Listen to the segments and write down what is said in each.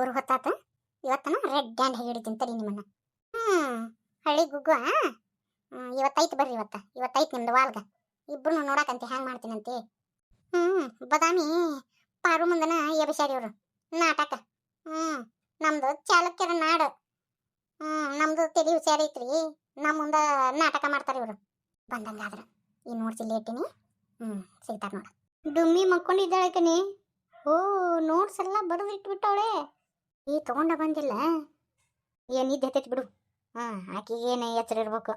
ಬರೋ ಹೊತ್ತಾತ? ಇವತ್ತನ red hand ಹಿಡಿತೀನಿ ತಡಿ ನಿಮ್ಮನ್ನ. ಹ್ಞೂ ಹಳ್ಳಿ ಗುಗ್ಗು ಹ್ಮ್, ಇವತ್ತೈತ್ ಬರ್ರಿ ಇವತ್ತ. ಇವತ್ತೈತ್ ನಿಮ್ದು ವಾಲ್ಗ. ಇಬ್ಬರು ನೋಡಕಂತೆ ಹ್ಯಾಂಗ್ ಮಾಡ್ತೀನಂತೆ. ಹ್ಞೂ ಬದಾಮಿ ಪಾರು ಮುಂದನ ಎಬಿಸಾರಿಯವರು ನಾಟಕ. ಹ್ಞೂ ನಮ್ದು ಚಾಲುಕ್ಯರ ನಾಡು. ಹ್ಞೂ ನಮ್ದು ತಲಿ ಹುಷಾರ್ ಐತ್ರಿ. ನಮ್ಮ ಮುಂದೆ ನಾಟಕ ಮಾಡ್ತಾರೆ ಇವರು. ಬಂದಂಗಾದ್ರೆ ಈ ನೋಡ್ಸಿ ಲೇಟಿನಿ. ಹ್ಞೂ ಸಿಗ್ತಾರೆ ನೋಡ. ಡುಮ್ಮಿ ಮಕ್ಕೊಂಡಿದ್ದಾಳೆ ಕಣಿ ಓ ನೋಟ್ಸ್ ಎಲ್ಲ ಬರೆದು ಇಟ್ಬಿಟ್ಟವಳೆ. ಈ ತಗೊಂಡ ಬಂದಿಲ್ಲ. ಏನು ಇದ್ದು ಹತ್ತೈತಿ ಬಿಡು. ಹಾಂ, ಆಕಿಗೆ ಏನು ಎಚ್ಚರ ಇರ್ಬೇಕು.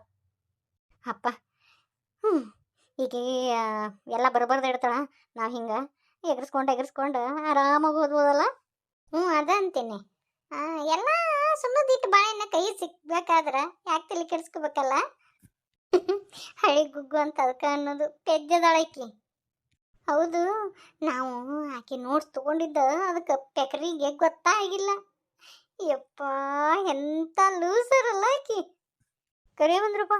ಅಪ್ಪ ಹ್ಞೂ ಈಗ ಎಲ್ಲ ಬರಬಾರ್ದು ಇಡ್ತಾಳ. ನಾವು ಹಿಂಗೆ ಎಗರ್ಸ್ಕೊಂಡು ಎಗರ್ಸ್ಕೊಂಡು ಆರಾಮಾಗಿ ಓದ್ಬೋದಲ್ಲ ಹ್ಞೂ ಅದ ಅಂತೀನಿ. ಎಲ್ಲ ಸುಮ್ಮದಿಟ್ಟು ಬಾಳೆನ ಕೈ ಸಿಕ್ಬೇಕಾದ್ರೆ ಯಾಕೆ ತಲೆ ಕೆಡಿಸ್ಕೋಬೇಕಲ್ಲ? ಹಳಿ ಗುಗ್ಗು ಅಂತ ಅದಕ್ಕೆ ಅನ್ನೋದು. ಪೆದ್ದದಾಳಕಿ ಹೌದು, ನಾವು ಆಕೆ ನೋಟ್ಸ್ ತಗೊಂಡಿದ್ದ ಅದಕ್ಕೆ ಪೆಕರಿಗೆ ಗೊತ್ತಾಗಿಲ್ಲ. ಯಪ್ಪ, ಎಂತ ಅಲ್ಲ ಆಕಿ. ಕರೆ ಬಂದ್ರಪ್ಪ.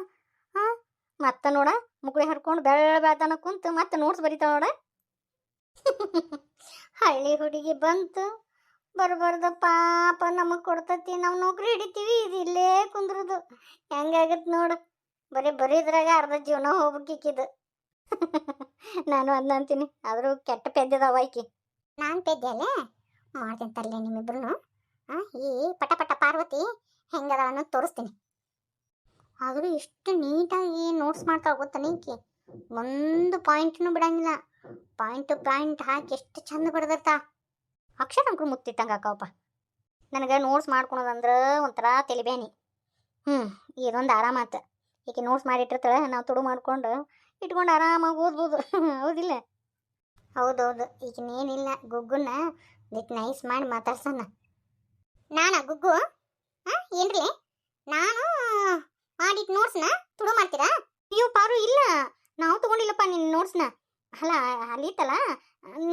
ಹಾಂ ಮತ್ತೆ ನೋಡ, ಮುಗುಳಿ ಹರ್ಕೊಂಡು ಬೆಳ್ಳ ಬೆಳ್ತಾನ ಕುಂತು ಮತ್ತೆ ನೋಟ್ಸ್ ಬರೀತಾಳ ನೋಡ. ಹಳ್ಳಿ ಹುಡುಗಿ ಬಂತು. ಬರ್ಬಾರ್ದ ಪಾಪ ನಮಗ್ ಕೊಡ್ತತಿ, ನಾವು ನೌಕರಿ ಹಿಡಿತೀವಿ, ಇದು ಇಲ್ಲೇ ಕುಂದ್ರದು. ಹೆಂಗಾಗತ್ ನೋಡು. ಬರೀ ಬರೀದ್ರಾಗ ಅರ್ಧ ಜೀವನ ಹೋಗ್ಬೇಕಿಕ್ಕಿದು. ನಾನು ಅದ್ನ ಅಂತೀನಿ. ಆದರೂ ಕೆಟ್ಟ ಪೆದ್ದದವ ಆಕಿ. ನಾನು ಪೆದ್ದೆ ಮಾಡ್ತೀನಿ ತರಲಿ ನಿಮ್ಮಿಬ್ರು ಈ ಪಟ ಪಟ ಪಾರ್ವತಿ ಹೆಂಗದ ಅನ್ನೋದು ತೋರಿಸ್ತೀನಿ. ಆದರೂ ಎಷ್ಟು ನೀಟಾಗಿ ನೋಟ್ಸ್ ಮಾಡ್ತಾ ಗೊತ್ತಾ ಈಕಿ ಒಂದು ಪಾಯಿಂಟ್ನು ಬಿಡಂಗಿಲ್ಲ. ಪಾಯಿಂಟ್ ಪಾಯಿಂಟ್ ಹಾಕಿ ಎಷ್ಟು ಚಂದ ಬಡ್ದಿರ್ತಾ ಅಕ್ಷರ ಅಂಕರು ಮುತ್ತಿಟ್ಟಂಗೆ ಹಾಕವಪ್ಪ ನನಗೆ ನೋಟ್ಸ್ ಮಾಡ್ಕೊಳೋದಂದ್ರೆ ಒಂಥರ ತೆಲಿಬೇನಿ ಹ್ಞೂ ಇದೊಂದು ಆರಾಮಾತ. ಈಕೆ ನೋಟ್ಸ್ ಮಾಡಿಟ್ಟಿರ್ತಾಳೆ, ನಾವು ತುಡು ಮಾಡ್ಕೊಂಡು ಇಟ್ಕೊಂಡು ಆರಾಮಾಗಿ ಓದ್ಬೋದು. ಹೌದಿಲ್ಲ? ಹೌದೌದು. ಈಗಿನೇನಿಲ್ಲ ಗುಗ್ಗುನ ದಿಟ್ ನೈಸ್ ಮಾಡಿ ಮಾತಾಡ್ಸೋಣ. ನಾನಾ ಗುಗ್ಗು? ಹಾಂ, ಏನ್ರಿ? ನಾನು ಮಾಡಿಟ್ ನೋಟ್ಸ್ನ ತುಡು ಮಾಡ್ತೀರಾ? ಅಯ್ಯೋ, ಪಾರು ಇಲ್ಲ. ನಾವು ತಗೊಂಡಿಲ್ಲಪ್ಪ ನಿನ್ನ ನೋಟ್ಸ್ನ ಅಲ್ಲ ಅಲ್ಲಿತ್ತಲ್ಲ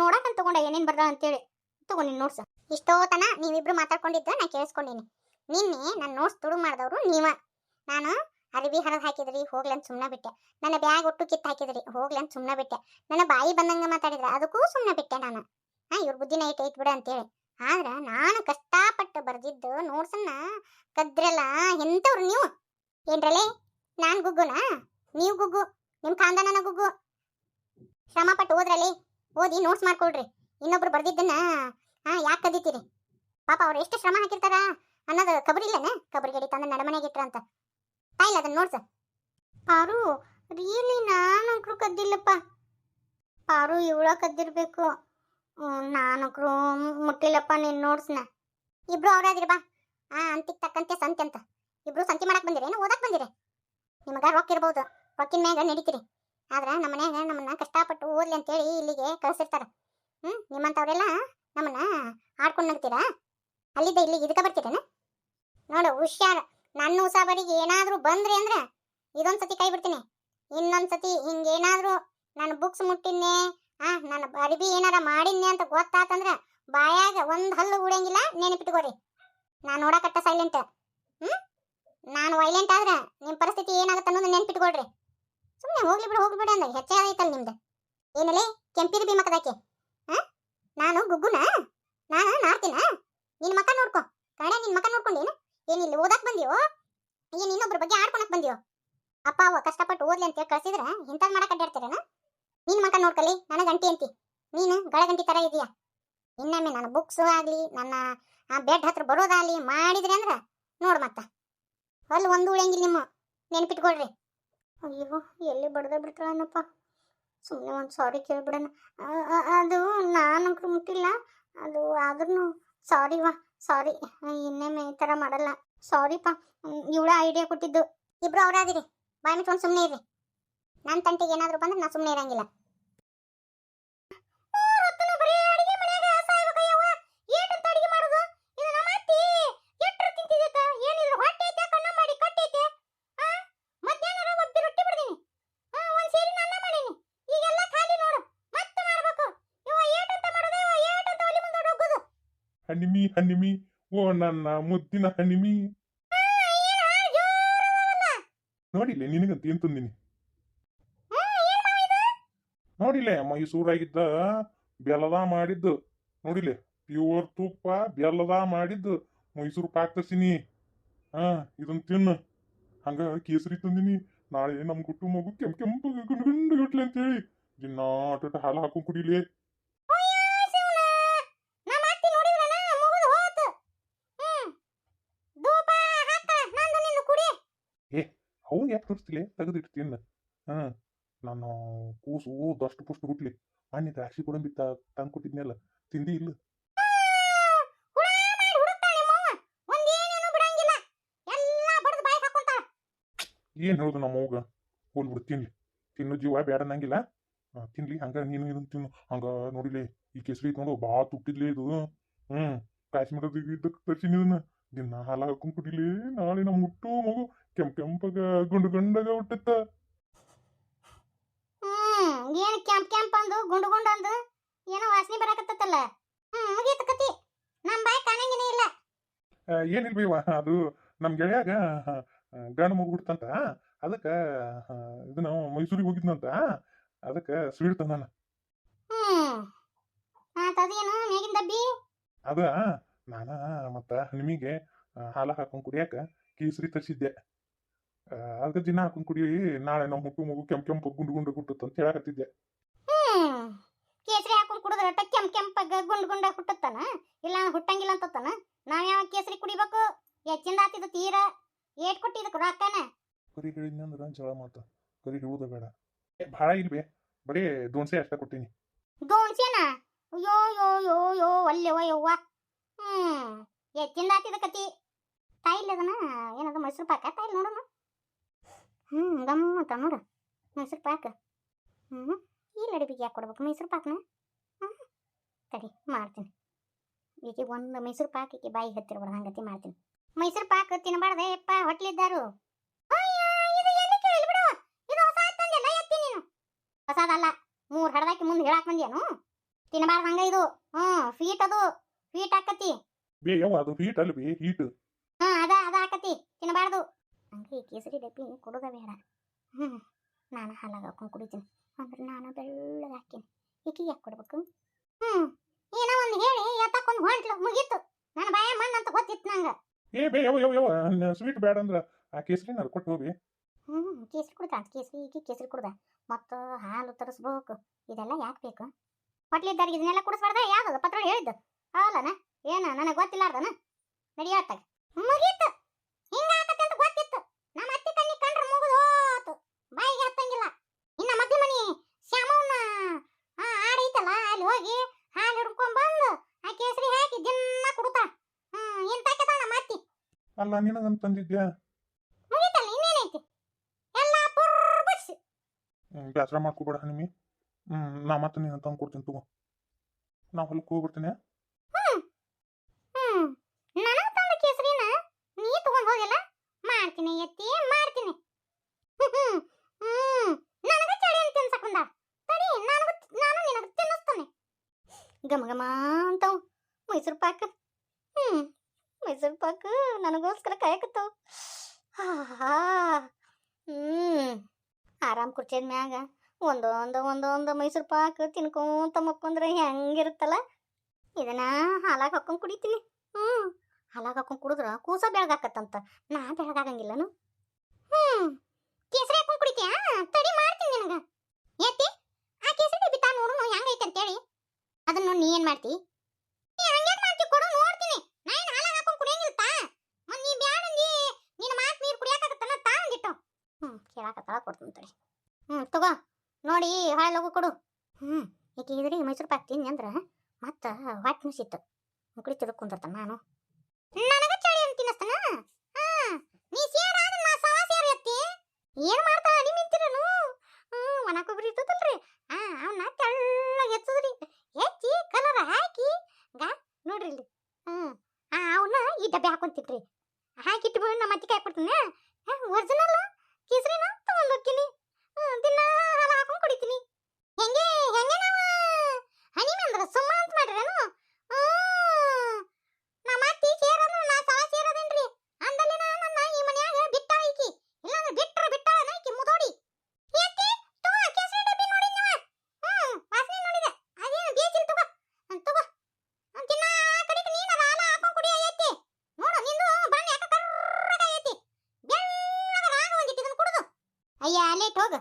ನೋಡಕಂತ ತಗೊಂಡ, ಏನೇನು ಬರ್ದ ಅಂತೇಳಿ. ತಗೋ ನಿನ್ನ ನೋಟ್ಸ್ ಇಷ್ಟೋತನ ನೀವಿಬ್ರು ಮಾತಾಡ್ಕೊಂಡಿದ್ದ ನಾನು ಕೇಳಿಸ್ಕೊಂಡಿನಿ. ನಿನ್ನೆ ನನ್ನ ನೋಟ್ಸ್ ತುಡು ಮಾಡಿದವರು ನೀವ. ನಾನು ಅರಿವಿ ಹರಿದು ಹಾಕಿದ್ರಿ, ಹೋಗ್ಲಿ ಅಂತ ಸುಮ್ಮನೆ ಬಿಟ್ಟೆ. ನನ್ನ ಬ್ಯಾಗ್ ಒಟ್ಟು ಕಿತ್ತು ಹಾಕಿದ್ರಿ, ಹೋಗ್ಲಿ ಅಂತ ಸುಮ್ಮನೆ ಬಿಟ್ಟೆ. ನನ್ನ ಬಾಯಿ ಬಂದಂಗೆ ಮಾತಾಡಿದ್ರೆ ಅದಕ್ಕೂ ಸುಮ್ಮನೆ ಬಿಟ್ಟೆ ನಾನು. ಹಾ, ಇವ್ರ ಬುದ್ಧಿನ ನೈಟ್ ಐತ್ ಬಿಡು ಅಂತೇಳಿ. ಆದ್ರೆ ನಾನು ಕಷ್ಟಪಟ್ಟು ಬರ್ದಿದ್ದು ನೋಡ್ಸನ್ನ ಕದ್ರಲ್ಲ ಎಂತವ್ರು ನೀವು? ಏನ್ರಲೇ? ನಾನ್ ಗುಗ್ಗುನಾ? ನೀವು ಗುಗ್ಗು, ನಿಮ್ ಕಾಂದನ ಗುಗ್ಗು. ಶ್ರಮ ಪಟ್ಟು ಓದ್ರಲ್ಲಿ, ಓದಿ ನೋಟ್ಸ್ ಮಾಡ್ಕೊಳ್ರಿ. ಇನ್ನೊಬ್ರು ಬರ್ದಿದ್ದನ್ನ, ಹಾ, ಯಾಕೆ ಕದಿತೀರಿ? ಪಾಪ ಅವ್ರು ಎಷ್ಟು ಶ್ರಮ ಹಾಕಿರ್ತಾರ ಅನ್ನೋದು ಕಬರಿ ಇಲ್ಲನೆ? ಕಬರಿ ಗಡಿ ತಂದು ನಡಮನೆಗೆ ಇಟ್ರ ಅಂತ ಅದನ್ನ ನೋಡ್ಸ. ಪಾರು ರಿಯಲಿ ನಾನಕ್ರು ಕದ್ದಿಲ್ಲಪ್ಪ. ಪಾರು, ಇವಳ ಕದ್ದಿರ್ಬೇಕು. ನಾನಕ್ರು ಮುಟ್ಟಿಲ್ಲಪ್ಪ, ನೀನ್ ನೋಡ್ಸ್ನ. ಇಬ್ರು ಅವ್ರಾದಿರಿ ಬಾ. ಆ ಅಂತಿಕ್ ತಕ್ಕಂತೆ ಸಂತೆ ಅಂತ. ಇಬ್ರು ಸಂತೆ ಮಾಡಕ್ ಏನೋ ಓದಕ್ ಬಂದಿರಿ? ನಿಮಗ ರೊಕ್ಕ ಇರ್ಬೋದು. ರೊಕ್ಕಿನ ಮ್ಯಾಗ ನಡೀತೀರಿ. ಆದ್ರೆ ನಮ್ಮ ಮನ್ಯಾಗ ನಮ್ಮನ್ನ ಕಷ್ಟಪಟ್ಟು ಓದ್ಲಿ ಅಂತೇಳಿ ಇಲ್ಲಿಗೆ ಕಳ್ಸಿರ್ತಾರ. ಹ್ಮ್, ನಿಮ್ಮಂತವ್ರೆಲ್ಲ ನಮ್ಮನ್ನ ಆಡ್ಕೊಂಡು ನಗ್ತೀರಾ? ಅಲ್ಲಿದ್ದ ಇಲ್ಲಿಗೆ ಇದಕ್ಕ ಬರ್ತೀರೇನ? ನೋಡು, ಹುಷಾರ್. ನನ್ನ ಉಸಾಬರಿಗೆ ಏನಾದ್ರೂ ಬಂದ್ರಿ ಅಂದ್ರ ಇದೊಂದ್ ಸತಿ ಕೈ ಬಿಡ್ತೀನಿ. ಇನ್ನೊಂದ್ ಸತಿ ಹಿಂಗೇನಾದ್ರೂ ನನ್ನ ಬುಕ್ಸ್ ಮುಟ್ಟಿನ್ನೆ ಆ, ನನ್ನ ಅರಿಬಿ ಏನಾರ ಮಾಡಿನ್ನೆ ಅಂತ ಗೊತ್ತಾತಂದ್ರ ಬಾಯಾಗ ಒಂದ್ ಹಲ್ಲು ಉಡಂಗಿಲ್ಲ ನೆನಪಿಟ್ಕೋರಿ ನಾನು ನೋಡಕಟ್ಟ ಸೈಲೆಂಟ್ ಹ್ಮ್? ನಾನು ವೈಲೆಂಟ್ ಆದ್ರೆ ನಿಮ್ಮ ಪರಿಸ್ಥಿತಿ ಏನಾಗುತ್ತೆ ಅನ್ನೋದು ನೆನ್ಪಿಟ್ಕೊಳ್ರಿ. ಸುಮ್ಮನೆ ಹೋಗ್ಲಿ ಬಿಡು ಹೋಗ್ಲಿ ಬಿಡು ಅಂದಾಗ ಹೆಚ್ಚೆ ಆಯ್ತಲ್ಲ ನಿಮ್ದು. ಏನಲ್ಲಿ? ಕೆಂಪಿರಿ ಬಿ ಮಕದಾಕೆ ಹಾ? ನಾನು ಗುಗ್ಗುನ? ನಾನು ನಾರ್ತಿನ? ನಿನ್ ಮಕ ನೋಡ್ಕೊ. ಕಡೆ ನಿನ್ ಮಕ ನೋಡ್ಕೊಂಡೇನು? ಏನ್ ಇಲ್ಲಿ ಓದಕ್ ಬಂದಿಯೋ? ಏನ್ ಇನ್ನೊಬ್ರ ಬಗ್ಗೆ ಆಡ್ಕೊಳಕ್ ಬಂದಿಯೋ? ಅಪ್ಪ ಅವ ಕಷ್ಟಪಟ್ಟು ಓದ್ಲಿ ಅಂತ ಕಳ್ಸಿದ್ರ ಇಂಥದ್ ಮಾಡಕ್ ಅಡ್ಡಾಡ್ತೀರನ? ನೀನ್ ಮಕ ನೋಡ್ಕಲಿ, ನನ್ನ ಗಂಟಿ ಅಂತಿ. ನೀನು ಗಳಗಂಟಿ ತರ ಇದೀಯ? ಇನ್ನೊಮ್ಮೆ ನನ್ನ ಬುಕ್ಸ್ ಆಗ್ಲಿ, ನನ್ನ ಬೆಡ್ ಹತ್ರ ಬರೋದಾಗ್ಲಿ ಮಾಡಿದ್ರಿ ಅಂದ್ರ ನೋಡ್ ಮತ್ತ. ಅಲ್ಲಿ ಒಂದು ಉಳಿಯಂಗಿಲ್ಲ ನಿಮ್ಮ. ನೆನ್ಪಿಟ್ಕೊಳ್ರಿ. ಅಯ್ಯೋ, ಎಲ್ಲಿ ಬಡ್ದ ಬಿಡ್ತಾಳನಪ್ಪ. ಸುಮ್ಮನೆ ಒಂದು ಸಾರಿ ಕೇಳ್ಬಿಡೋಣ. ಅದು ನಾನು ಮುಟ್ಟಿಲ್ಲ. ಅದು ಆದ್ರೂ ಸಾರಿ ವಾ. ಸಾರಿ ಇನ್ನೊಮ್ಮೆ ಈ ಥರ ಮಾಡಲ್ಲ. ಸಾರಿಪ್ಪ ಇವಳ ಐಡಿಯಾ ಕೊಟ್ಟಿದ್ದು. ಇಬ್ರು ಅವರಾದಿರಿ. ಬಾಯ್ ಮುಚ್ಕೊಂಡು ಸುಮ್ಮನೆ ಇರ್ರಿ. ನನ್ನ ತಂಟೆಗೆ ಏನಾದರೂ ಬಂದ್ರೆ ನಾನು ಸುಮ್ಮನೆ ಇರಂಗಿಲ್ಲ. ಹನಿಮಿ ಹನಿಮಿ ಓ ನನ್ನ ಮುದ್ದಿನ ಹನಿಮಿ. ನೋಡಿಲ್ಲ ನಿನಗಂತ ಏನ್ ತಂದಿನಿ? ನೋಡಿಲ್ಲ ಮೈಸೂರಾಗಿದ್ದ ಬೆಲ್ಲದ ಮಾಡಿದ್ದು. ನೋಡಿಲ್ಲ ಪ್ಯೂರ್ ತುಪ್ಪ ಬೆಲ್ಲದ ಮಾಡಿದ್ದು. ಮೈಸೂರು ಪಾಕ್ ತರ್ಸಿನಿ. ಹಾ ಇದನ್ನ ತಿನ್ನು ಹಂಗ ಕೇಸರಿ ತಂದಿನಿ. ನಾಳೆ ನಮ್ ಗುಟ್ಟು ಮಗು ಕೆಂಪ್ ಕೆಂಪು ಗುಂಡು ಗಟ್ಲೆ ಅಂತೇಳಿ. ದಿನ ಆಟ ಹಾಲು ಹಾಕೊಂಡ್ ಕುಡಿಲಿ. ಅವು ಯಾಕೆ ತೋರಿಸ್ತಿಲ್ಲ ತೆಗೆದಿಟ್ಟು ತಿನ್ನ ಹಾ. ನಾನು ಕೂಸು ದಷ್ಟು ಪುಷ್ಟು ಹುಟ್ಲಿ. ಮಣ್ಣಿ ದ್ರಾಕ್ಷಿ ಬಿತ್ತ ತಂದು ಕೊಟ್ಟಿದ್ನಲ್ಲ ತಿಂದಿ ಇಲ್ಲ. ಏನು ಹೇಳುದು ನಮ್ಮ ಹೋಗ ಹೋಲ್ಬಿಡು ತಿನ್ಲಿ. ತಿನ್ನು ಜೀವ ಬೇಡ ನಂಗಿಲ್ಲ. ತಿನ್ಲಿ ಹಂಗ ನೀನು ಇದನ್ನ ತಿನ್ನು. ಹಂಗ ನೋಡಿಲಿ, ಈ ಕೇಸರಿ ತಗೊಂಡು ಬಾ ತುಟ್ಟಿದ್ಲಿ ಇದು. ಹ್ಮ್, ಕಾಶ್ಮೀರದ ಇದಕ್ಕೆ ತರ್ಸಿನಿ ಇದನ್ನ. ದಿನ ಹಾಲು ಹಾಕೊಂಡ್ ಕುಡಿಲಿ, ನಾಳೆ ನಮ್ಮ ಹುಟ್ಟು ಮಗು. ಕೆಂಪ್ ಕೆಂಪಗ ಗುಂಡು ಗುಂಡಗ ಹುಟ್ಟುತ್ತ. ಹ್ಮ್ ಏನ್ ಕೆಂಪ್ ಕೆಂಪ್ ಅಂದು ಗುಂಡು ಗುಂಡು ಅಂದು ಏನೋ ವಾಸನೆ ಬರಕತ್ತಲ್ಲ ಹ್ಮ್ ಮುಗೀತು ಕತಿ. ನಮ್ ಬಾಯಿ ಕಾಣಂಗಿನೇ ಇಲ್ಲ. ಏನಿಲ್ಲ ಬೇವ ಅದು ನಮ್ಮ ಗೆಳೆಯಾಗ ಗಂಡು ಮಗು ಹುಡ್ತಂತ ಇದು ನಾವು ಮೈಸೂರಿಗೆ ಹೋಗಿದ್ನಂತ. ಅದಕ್ಕೆ ಸ್ವೀಟ್ ತಂದಾನ. ಹ್ಮ್ ಆತದೇನು ಮೇಗಿನ ಡಬ್ಬಿ ಅದ ನಾನ ಮತ್ತ ನಿಮಗೆ ಹಾಲು ಹಾಕೊಂಡ್ ಕುಡಿಯಾಕ ಕೇಸರಿ ತರಿಸಿದ್ದೆ. ಅದಕ್ಕೆ ದಿನ ಹಾಕೊಂಡ್ ಕುಡಿ ನಾಳೆ ನಮ್ಮ ಹುಟ್ಟು ಮಗು ಕೆಂಪ್ ಕೆಂಪು ಗುಂಡು ಗುಂಡು ಹುಟ್ಟುತ್ತ ಅಂತ ಹೇಳಕತ್ತಿದ್ದೆ. ಹ್ಮ್ ಕೇಸರಿ ಹಾಕೊಂಡ್ ಕುಡಿದ್ರ ಅಟ್ಟ ಕೆಂಪ್ ಕೆಂಪಗ ಗುಂಡ್ ಗುಂಡ ಹುಟ್ಟುತ್ತಾನ? ಇಲ್ಲ ಹುಟ್ಟಂಗಿಲ್ಲ ಅಂತತ್ತಾನ? ನಾವ್ ಯಾವ ಕೇಸರಿ ಕುಡಿಬೇಕು? ಹೆಚ್ಚಿಂದ ಆತಿದ ತೀರ. ಏಟ್ ಕೊಟ್ಟಿದಕ್ ರೊಕ್ಕನ? ಕರಿ ಹೇಳಿದ್ನಂದ್ರ ಜಗಳ ಮಾತ ಕರಿ ಹೇಳುದ ಬೇಡ. ಏ, ಭಾಳ ಇಲ್ವೇ? ಬರೀ ದೋಣ್ಸೆ ಅಷ್ಟ ಕೊಟ್ಟಿನಿ. ದೋಣ್ಸೇನ? ಅಯ್ಯೋ ಯೋ ಯೋ ಯೋ ಅಲ್ಲೆವ ಯವ್ವ. ಹ್ಮ್ ಹೆಚ್ಚಿಂದ ಆತಿದ ಕತಿ. ತಾಯಿಲ್ ಅದನ? ಏನದ ಮೈಸೂರು ಪಾಕ? ತಾಯಿಲ್ ನೋಡೋಣ ಹ್ಮ್ ಗಮ್ಮತ್ತ ನೋಡು. ಮೈಸೂರು ಪಾಕ. ಹ್ಮ್ ಈ ಲಡಿಬಿಗೆ ಯಾಕೆ ಕೊಡ್ಬೇಕು? ಮೈಸೂರು ಪಾಕ್ನ? ಹ್ಞೂ ತಡಿ ಮಾಡ್ತೀನಿ. ಈಕೆ ಒಂದು ಮೈಸೂರು ಪಾಕ್ ಈಕೆ ಬಾಯಿ ಹತ್ತಿರಬಾರ್ದು ಹಂಗತಿ ಮಾಡ್ತೀನಿ. ಮೈಸೂರು ಪಾಕ್ ತಿನ್ನಬಾರ್ದೆ ಯಪ್ಪ ಹೊಟ್ಲಿದ್ದಾರು. ಹೊಸದಲ್ಲ ಮೂರು ಹಡದಾಕಿ ಮುಂದೆ ಹೇಳಾಕ್ ಬಂದ್ಯಾನು ತಿನ್ನಬಾರ್ದು ಹಂಗ ಇದು. ಹ್ಞೂ ಫೀಟ್ ಅದು. ಫೀಟ್ ಹಾಕತಿ. ಬೇ ಯಾವ ಅದು ಫೀಟ್ ಅಲ್ಲ ಬೇ ಹೀಟ್ ಹಾ ಅದ ಅದ ಹಾಕತಿ. ತಿನ್ನಬಾರ್ದು ಈ ಕೇಸರಿ ಡಬ್ಬಿ ಕೊಡೋದ ಬೇಡ. ಹ್ಞೂ ನಾನು ಹಾಲಾಗ ಹಾಕೊಂಡು ಕುಡಿತೀನಿ. ಅಂದ್ರೆ ನಾನು ಬೆಳ್ಳಗೆ ಹಾಕೀನಿ ಈಕಿಗೆ ಯಾಕೆ ಕೊಡ್ಬೇಕು? ಹ್ಞೂ ಏನೋ ಒಂದು ಹೇಳಿ ಎತ್ತಕ್ಕೊಂದು ಹೊಂಟ್ಲು ಮುಗೀತು. ನನ್ನ ಬಾಯ ಮಣ್ಣು ಅಂತ ಗೊತ್ತಿತ್ತು ನಂಗೆ. ಏ ಬೇ ಯೋ ಯೋ ಯೋ ಸ್ವೀಟ್ ಬೇಡ ಅಂದ್ರೆ ಆ ಕೇಸರಿ ನಾನು ಕೊಟ್ಟು ಹೋಗಿ. ಹ್ಮ್ ಕೇಸರಿ ಕುಡ್ದ ಕೇಸರಿ ಈಕಿ ಕೇಸರಿ ಕುಡ್ದ. ಮತ್ತು ಹಾಲು ತರಿಸ್ಬೇಕು. ಇದೆಲ್ಲ ಯಾಕೆ ಬೇಕು? ಹೊಟ್ಲಿದ್ದಾರಿಗೆ ಇದನ್ನೆಲ್ಲ ಕುಡಿಸ್ಬಾರ್ದ? ಯಾವ್ದು? ಪತ್ರ ಹೇಳಿದ್ದು. ಹಾಲನ ಏನ? ನನಗೆ ಗೊತ್ತಿಲ್ಲಾರ್ದನ? ನಡಿಯೋತ್ತಾಗ ಮುಗೀತು ಹಿಂಗ ಆಕತ್ತೆ ಅಂತ ಗೊತ್ತಿತ್ತು ನಮ್ಮ ಅತ್ತಿ ಕಣ್ಣಿ ಕಂಡ್ರೆ ಮುಗಿದು ಹೋತು ಬಾಯಿಗೆ ಹತ್ತಂಗಿಲ್ಲ ಇನ್ನ ಮಗ್ಳ ಮನಿ ಶ್ಯಾಮವ್ನ ಆ ಆಡೈತಲ್ಲ ಅಲ್ಲಿ ಹೋಗಿ ಹಾಲು ಹಿಡ್ಕೊಂಡ್ ಬಂದು ಆ ಕೇಸರಿ ಹಾಕಿ ದಿನ ಕುಡ್ತಾ ಹ್ಮ್ ಇಂತ ನಮ್ಮ ಅತ್ತಿ ಅಲ್ಲ ನಿನಗಂತ ತಂದಿದ್ಯಾ? ಬೇಸರ ಮಾಡ್ಕೋಬೇಡ ಹನಿಮಿ. ಹ್ಮ್ ನಾ ಮತ್ತೆ ನೀನು ತಂದು ಕೊಡ್ತೀನಿ ತಗೋ. ನಾ ಹೊಲಕ್ಕೆ ಹೋಗ್ಬಿಡ್ತೀನಿ ನನಗ್ ತಂದ ಕೇಸರಿನ ನೀ ತಗೊಂಡ್ ಹೋಗಿಲ್ಲ? ಮಾಡ್ತೀನಿ ಎತ್ತಿ ಮಾಡ್ತೀನಿ. ನನಗ ಚಳಿ ಅಂತ ತಿನ್ಸಕ್ ಬಂದ ತಡಿ ನನಗ ನಾನು ನಿನಗೆ ತಿನ್ನಿಸ್ತಾನೆ. ಗಮ ಗಮ ಅಂತಾವ್ ಮೈಸೂರು ಪಾಕ್. ಹ್ಮ್. ಮೈಸೂರು ಪಾಕ್ ನನಗೋಸ್ಕರ ಕಾಯಕತ್ತವು. ಹಾ ಹ್ಞೂ ಆರಾಮ್ ಕುರ್ಚಿದ ಮ್ಯಾಗ ಒಂದೊಂದು ಒಂದೊಂದು ಮೈಸೂರು ಪಾಕ್ ತಿನ್ಕೊಂತ ಮಕ್ಕೊಂದ್ರೆ ಹೆಂಗಿರುತ್ತಲ್ಲ? ಇದನ್ನ ಹಾಲಾಗ ಹಾಕೊಂಡು ಕುಡಿತೀನಿ. ಹ್ಞೂ ಹಾಲಾಗ ಹಾಕೊಂಡು ಕುಡಿದ್ರೆ ಕೂಸ ಬೆಳಗಾಕತ್ತಂತ. ನಾ ಬೆಳಗಾಗಂಗಿಲ್ಲನು. ಹ್ಞೂ ಕೇಸರಿ ಹಾಕೊಂಡು ಕುಡಿತೀಯಾ? ತಡಿ ಮಾಡ್ತೀನಿ ನಿನಗೆ. ಏತಿ ಆ ಕೇಸರಿ ಬಿತ್ತಾ ನೋಡು ಹೆಂಗೈತೆ ಅಂತೇಳಿ ಅದನ್ನು ನೀ ಏನು ಮಾಡ್ತಿ ನೀ ಹಂಗ್ಯಾಕ್ ಮಾಡ್ತಿ ಕೊಡು ನೋಡ್ತೀನಿ ನಾ ಏನ್ ಹಾಲಾಗ ಹಾಕೊಂಡ್ ಕುಡಿಯಂಗಿಲ್ಲ ತಾ ಮತ್ ನೀ ಬ್ಯಾಡಂದಿ ನಿನ್ನ ಮಾತ್ ನೀರ್ ಕುಡಿಯಾಕತ್ತನ ತಾ ಹ್ಮ್, ಕೇಳಾಕತ್ತಾಳ ಕೊಡ್ತೀನಿ ತಡಿ. ಹ್ಞೂ ತಗೋ, ನೋಡಿ ಹಾಳು ಲಗು ಕೊಡು. ಹ್ಞೂ ಈಕೆ ಇದ್ರಿ ಮೈಸೂರು ಪಾಕ್ ತಿನ್ನಿ ಅಂದ್ರೆ ಮತ್ತೆ ಹೊಟ್ಟೆ ನುಸಿತ್ತು. ಮುಕ್ಳಿ ತಿರುಗ್ ಕುಂದಿರ್ತಾನ ನಾನು. ನನಗೆ ಚಳಿ ಅಂತ ತಿನ್ನಿಸ್ತಾನ? ನೀ ಸೇರ ನಾ ಸವ ಸೇರ ಎತ್ತಿ ಏನು ಮಾಡ್ತಾ ಅಡಿ ನಿಂತಿರನು? ಹ್ಮ್, ಒಣ ಕೊಬ್ಬರಿ ಇರ್ತದಲ್ರಿ. ಹಾ ಅವನ್ನ ತೆಳ್ಳಗೆ ಎತ್ತದ್ರಿ ಹೆಚ್ಚಿ ಕಲರ್ ಹಾಕಿ, ಗಾ, ನೋಡ್ರಿ ಇಲ್ಲಿ. ಹ್ಞೂ ಅವನ್ನ ಈ ಡಬ್ಬೆ ಹಾಕೊಂತಿನ್ರಿ ಹಾಕಿಟ್ಟು ನಮ್ಮ ಅತ್ತಿಗೆ ಹಾಕ್ಬಿಡ್ತೀನಿ ಅಯ್ಯ ಅಲ್ಲೇ ಹೋಗ.